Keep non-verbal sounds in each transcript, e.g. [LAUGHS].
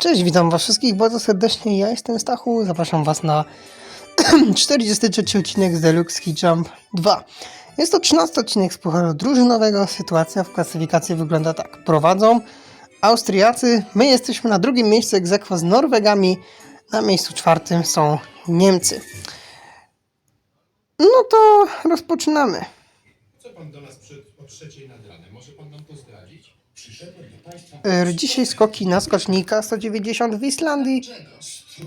Cześć, witam was wszystkich bardzo serdecznie. Ja jestem Stachu. Zapraszam was na [CLEARS THROAT] 43 odcinek z Deluxe Jump 2. Jest to 13 odcinek z pucharu drużynowego. Sytuacja w klasyfikacji wygląda tak. Prowadzą Austriacy. My jesteśmy na drugim miejscu egzekwo z Norwegami. Na miejscu czwartym są Niemcy. No to rozpoczynamy. Co pan do nas przed o trzeciej nad ranem? Może pan nam to zdradzić? E, Dzisiaj skoki na skocznika 190 w Islandii.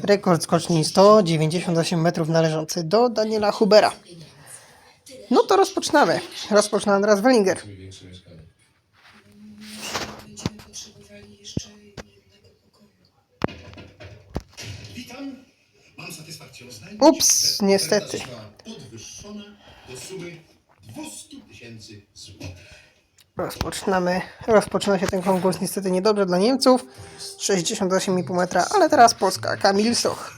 Rekord skoczni 198 metrów należący do Daniela Hubera. No to rozpoczynamy. Rozpoczyna teraz Wellinger. Ups, niestety. podwyższona do sumy 200 tysięcy złotych. Rozpoczynamy. Rozpoczyna się ten konkurs niestety niedobrze dla Niemców. 68,5 metra, ale teraz Polska. Kamil Soch.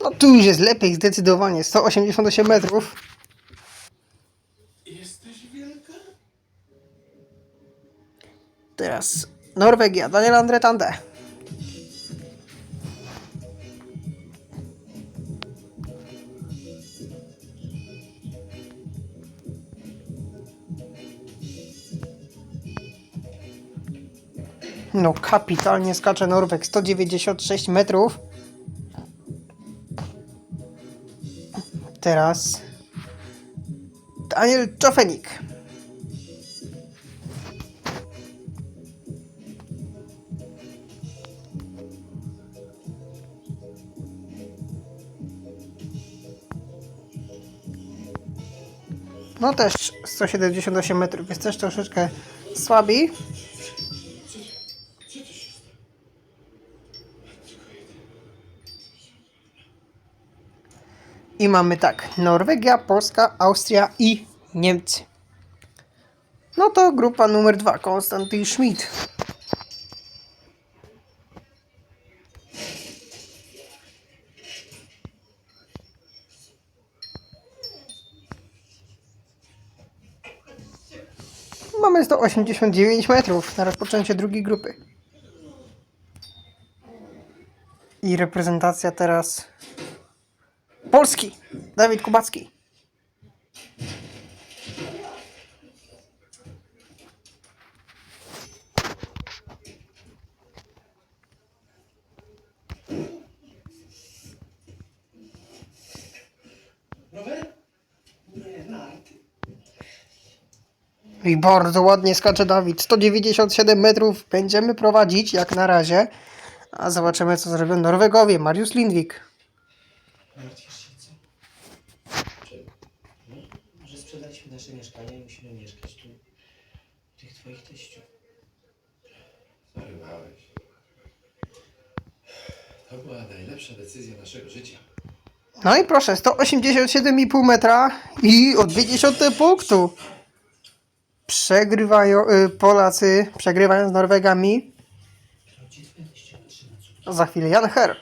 No tu już jest lepiej, zdecydowanie. 188 metrów. Jesteś wielka? Teraz Norwegia. Daniel Andretande. No kapitalnie skacze Norweg. 196 metrów. Teraz Daniel Czofenik. No też 178 metrów, jest też troszeczkę słabi. I mamy tak, Norwegia, Polska, Austria i Niemcy. No to grupa numer dwa, Konstantin Schmidt. Mamy 189 metrów na rozpoczęcie drugiej grupy. I reprezentacja teraz Polski. Dawid Kubacki. I bardzo ładnie skacze Dawid. 197 metrów będziemy prowadzić jak na razie. A zobaczymy co zrobią Norwegowie. Mariusz? No, że sprzedaliśmy nasze mieszkanie i musimy mieszkać tu tych twoich teściów. Zarywałeś. To była najlepsza decyzja naszego życia. No i proszę, 187,5 metra i o 20 punktu. Przegrywają y, Polacy, przegrywają z Norwegami. A za chwilę Jan Her.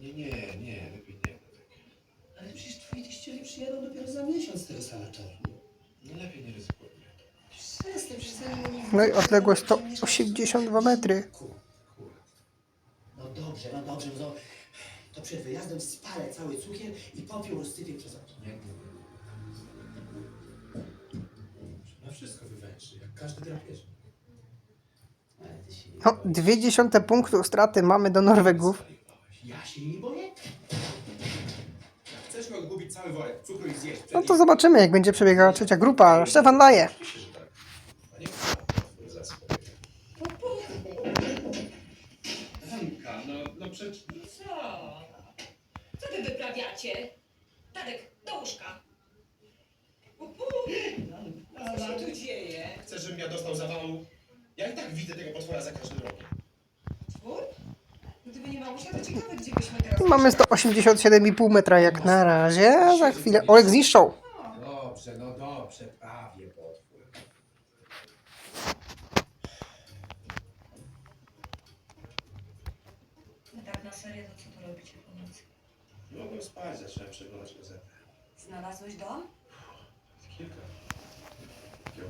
Nie, nie, lepiej nie. Ale przecież dopiero za miesiąc. No i odległość to 82 metry. No dobrze, no dobrze, no to, to przed wyjazdem spalę cały cukier i popiół rozsypię przez okno. Nie, nie, nie. Na wszystko wywęszy, jak każdy drapieżnik. Ale ty się nie No, dwie dziesiąte punktu straty mamy do Norwegów. Ja się nie boję? Chcesz go odgubić cały worek cukru i zjeść. No to zobaczymy jak będzie przebiegała trzecia grupa. Stefan Laje. Do łóżka. Uhu. Co się tu dzieje? Chcę, żebym ja dostał zawału. Ja i tak widzę tego potwora za każdym rokiem. Twór? No gdyby nie mamusia, to ciekawe, gdzie byśmy teraz... Mamy 187,5 metra jak na razie, a za chwilę Olek zniszczą. Dobrze, no dobrze, prawie potwór. My tak na serio, to co tu robicie po nocy? Mogłem spać, zacząłem przeglądać gazetę. Znalazłeś dom? Kilka.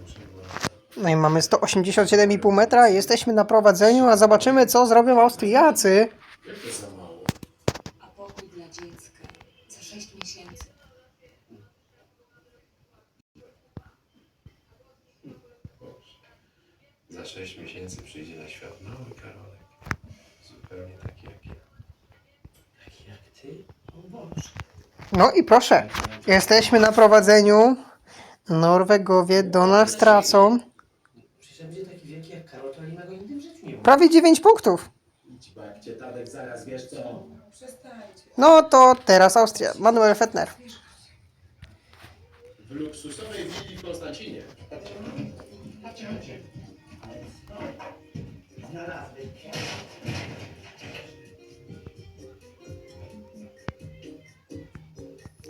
Muszę. No i mamy 187,5 metra, jesteśmy na prowadzeniu, a zobaczymy co zrobią Austriacy. Jak to za mało? A pokój dla dziecka za 6 miesięcy. Boże. Za 6 miesięcy przyjdzie na świat mały Karolek. Zupełnie taki jak ja. Taki jak ty? O Boże. No i proszę, jesteśmy na prowadzeniu. Norwegowie do nas tracą Przecież jak będzie taki wielki jak Karol, to innego nigdy w życiu nie ma. prawie 9 punktów. Idź babcie, Tadek, zaraz wiesz co? Przestańcie. No to teraz Austria. Manuel Fettner. W luksusowej willi w Konstancinie.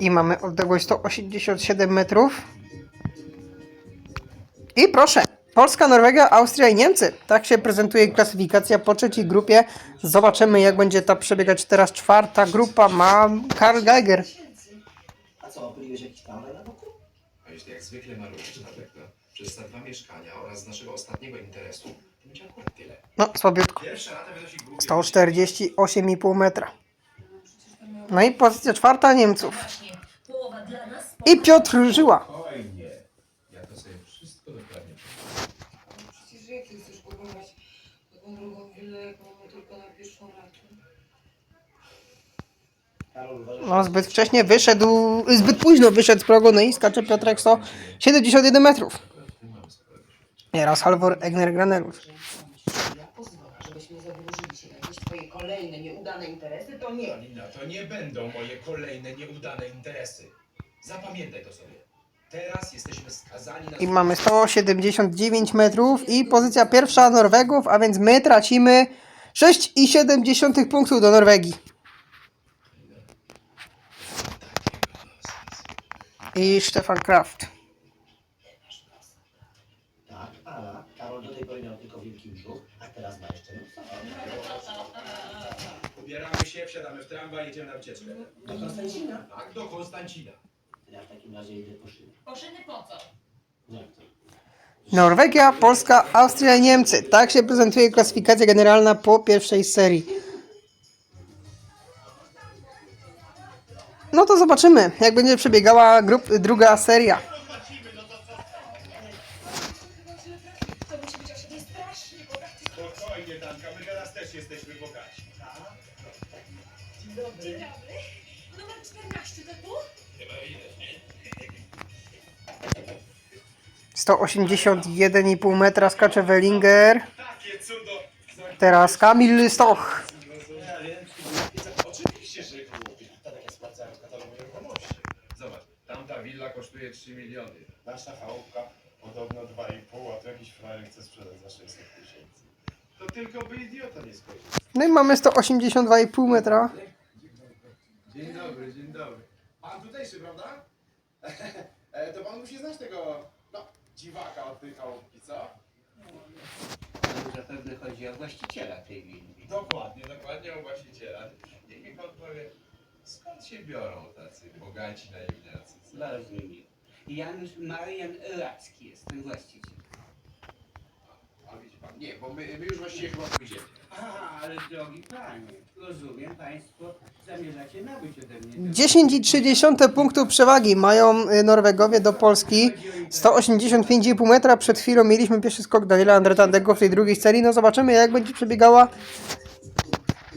I mamy odległość 187 metrów. I proszę, Polska, Norwegia, Austria i Niemcy. Tak się prezentuje klasyfikacja po trzeciej grupie. Zobaczymy, jak będzie ta przebiegać teraz czwarta grupa. Ma Karl Geiger. A co, opyliłeś jakiś tam na boku? A jeśli jak zwykle marujesz, Tadek, no, przez te dwa mieszkania oraz z naszego ostatniego interesu, to będzie akurat tyle. No, słabiutko. Pierwsza lata wynosi głupie. 148,5 metra. No i pozycja czwarta Niemców. I Piotr Żyła. Spokojnie. Ja to sobie wszystko dokładnie No Przecież jak ty chcesz kupować taką drugą willę, jak mamy tylko na pierwszą ratę? Karol, uważasz, No, zbyt wcześnie wyszedł, zbyt późno wyszedł z progu, no i skacze Piotrek 171 metrów. Teraz Halvor Egner Granelów. Ja pozwolę, żebyśmy zadłużyli się na jakieś twoje kolejne nieudane interesy, to nie. To nie będą moje kolejne nieudane interesy. Zapamiętaj to sobie. Teraz jesteśmy skazani na... I mamy 179 metrów i pozycja pierwsza Norwegów, a więc my tracimy 6,7 punktów do Norwegii. I Stefan Kraft. Tak, Ala, Karol do tej pory miał tylko wielki brzuch, a teraz ma jeszcze. Ubieramy się, wsiadamy w tramwaj, jedziemy na wycieczkę. Do Konstancina? Tak, do Konstancina. Ja w takim razie idę po szyny. Poszyny po co? Jak to? Norwegia, Polska, Austria i Niemcy. Tak się prezentuje klasyfikacja generalna po pierwszej serii. No to zobaczymy, jak będzie przebiegała grup, druga seria. To musi być aż strasznie bogaty. Spokojnie, Danka, my teraz też jesteśmy bogaci. Dzień dobry. Numer 14 to tu? 181,5 metra skacze Wellinger. Teraz Kamil Stoch. Oczywiście, że głupie. Tadek, ja sprawdzałem w katalogu nieruchomości. Zobacz, tamta willa kosztuje 3 miliony. Nasza chałupka podobno 2,5, a tu jakiś frajer chce sprzedać za 600 tysięcy. To tylko by idiota nie skończył. No i mamy 182,5 metra. Dzień dobry, dzień dobry. Tutejszy, prawda? [LAUGHS] e, to pan musi znać tego, no, dziwaka od tej chałupki, co? No, Zapewne chodzi o właściciela tej willi. Dokładnie, dokładnie o właściciela. Niech mi pan powie, skąd się biorą tacy bogaci naiwniacy? co? Bardzo miło. Janusz Marian Racki jest ten właściciel. Nie, bo my, my już właściwie chyba pójdziemy. Aha, ale drogi panie, rozumiem, państwo zamierzacie nabyć ode mnie... 10,3 punktów przewagi mają y, Norwegowie do Polski. 185,5 metra. Przed chwilą mieliśmy pierwszy skok Daniela Andretandego w tej drugiej serii. No zobaczymy jak będzie przebiegała.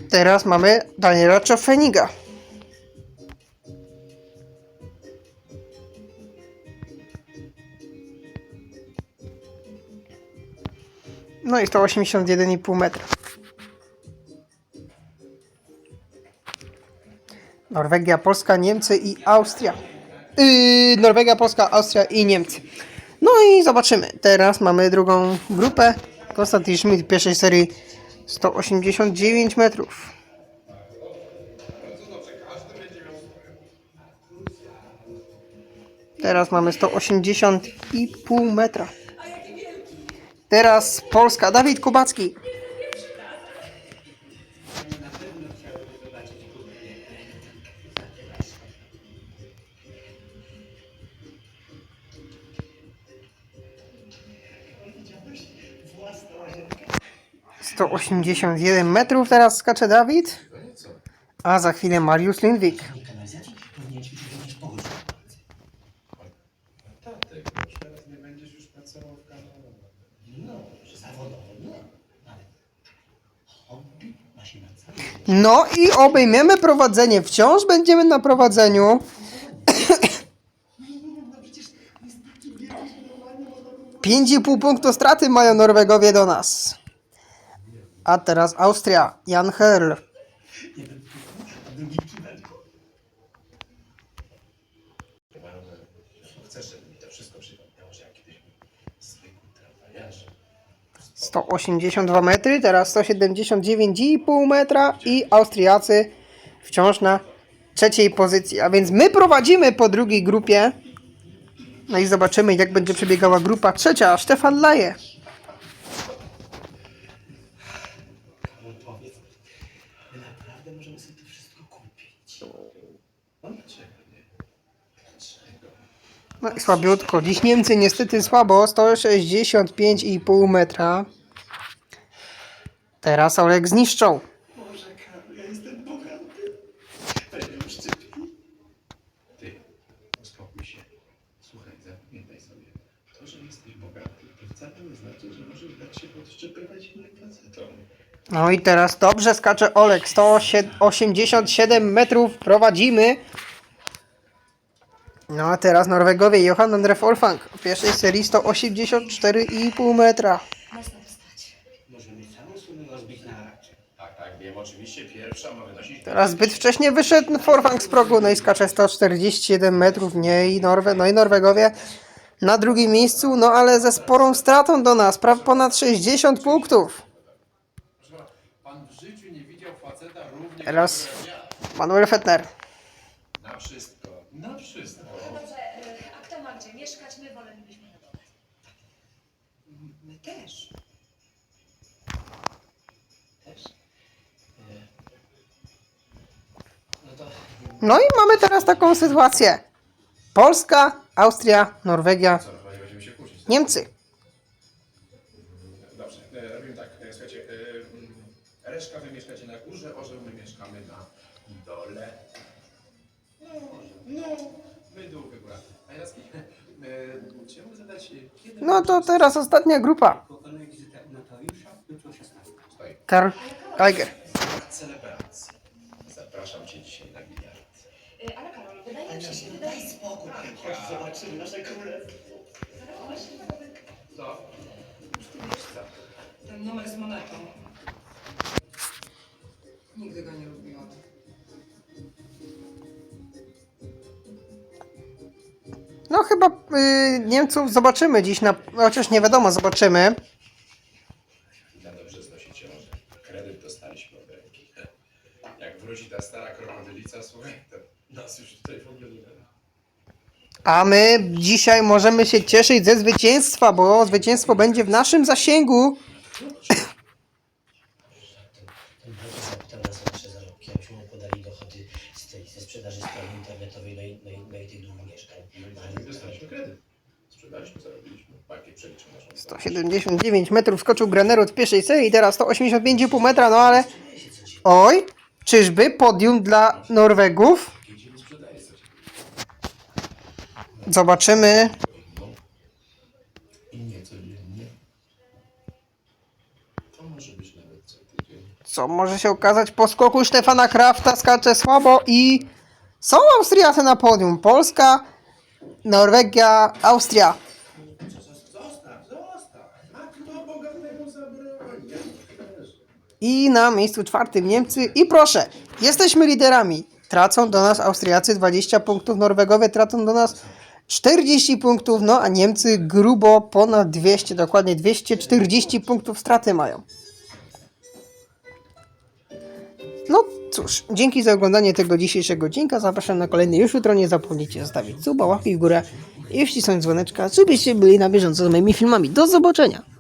Teraz mamy Daniela Czofeniga. No i 181,5 metra. Norwegia, Polska, Niemcy i Austria. Yy, Norwegia, Polska, Austria i Niemcy. No i zobaczymy. Teraz mamy drugą grupę. Konstantin Schmidt pierwszej serii 189 metrów. Teraz mamy 180,5 metra. Teraz Polska. Dawid Kubacki. Sto osiemdziesiąt jeden metrów teraz skacze Dawid, a za chwilę Mariusz Lindwik. Tak, tak. Teraz nie będziesz już pracował w kanale. No, zawodowo nie, ale hobby ma się na. No i obejmiemy prowadzenie. Wciąż będziemy na prowadzeniu. 5,5 [COUGHS] punktu straty mają Norwegowie do nas. A teraz Austria. Jan Herl. Jeden przypuszcza, a drugi przypadku. Chcesz, żeby mi to wszystko przypomniało, że ja kiedyś był zwykły tramwajarzem. 182 metry, teraz 179,5 metra i Austriacy wciąż na trzeciej pozycji. A więc my prowadzimy po drugiej grupie. No i zobaczymy, jak będzie przebiegała grupa trzecia. Stefan Laje. No słabiutko. Dziś Niemcy niestety słabo. 165,5 metra. Teraz Olek zniszczą. Boże, Karol, ja jestem bogaty. Będę już szczypki. Ty, uspokój się. Słuchaj, zapamiętaj sobie. To, że jesteś bogaty, to wcale nie znaczy, że możesz dać się podszczepywać innym facetom. No i teraz dobrze skacze Olek. 187 metrów prowadzimy. No a teraz Norwegowie Johan Andre Folfang w pierwszej serii 184,5 metra. Oczywiście pierwsza ma wynosić... Teraz zbyt wcześnie wyszedł Forfang z progu, no i skacze 147 metrów mniej. Norwe, no i Norwegowie na drugim miejscu, no ale ze sporą stratą do nas, prawie ponad 60 punktów. Pan w życiu nie widział faceta równie... Teraz Manuel Fettner. Na wszystko, na wszystko. Dobrze, a kto ma gdzie mieszkać? My wolelibyśmy na dole. My też. Też? No i mamy teraz taką sytuację. Polska, Austria, Norwegia, Co, chyba nie będziemy się kłócić. Niemcy. Dobrze, e, robimy tak. E, Słuchajcie, e, mm, reszka wy mieszkacie na górze, orzeł my mieszkamy na dole. No, no, my dół góra. E, chciałbym zadać, e, kiedy... No to teraz ostatnia grupa. Pokonuję wizytę u notariusza jutro o 16. Stoi. Karl Geiger. Celebracji. Zapraszam cię dzisiaj na biliard. Y, Ale Mi się, daj spokój. Chodź, zobaczymy nasze królestwo. Co? Ten numer z monetą. Nigdy go nie lubiłam. No chyba y, Niemców zobaczymy dziś na... Chociaż nie wiadomo, zobaczymy. A my dzisiaj możemy się cieszyć ze zwycięstwa, bo zwycięstwo będzie w naszym zasięgu. Ten Boże zapytał nas o nasze zarobki, abyśmy mu podali dochody z tej, ze sprzedaży strony internetowej, i, i, i tych dwóch mieszkań. Ale I dostaliśmy kredyt. Sprzedaliśmy, zarobiliśmy. Bankiet przeliczył naszą stronę. 179 metrów skoczył Granerud w pierwszej serii, teraz 185,5 metra, no ale... Oj, czyżby podium dla Norwegów? Gdzie nie sprzedaje coś? Zobaczymy. Co może się okazać po skoku Stefana Krafta, skacze słabo i... Są Austriacy na podium. Polska, Norwegia, Austria. I na miejscu czwartym Niemcy. I proszę, jesteśmy liderami. Tracą do nas Austriacy 20 punktów, Norwegowie tracą do nas 40 punktów, no a Niemcy grubo ponad 200, dokładnie 240 punktów straty mają. No cóż, dzięki za oglądanie tego dzisiejszego odcinka. Zapraszam na kolejny już jutro. Nie zapomnijcie zostawić suba, łapki w górę i wcisnąć dzwoneczka, żebyście byli na bieżąco z moimi filmami. Do zobaczenia!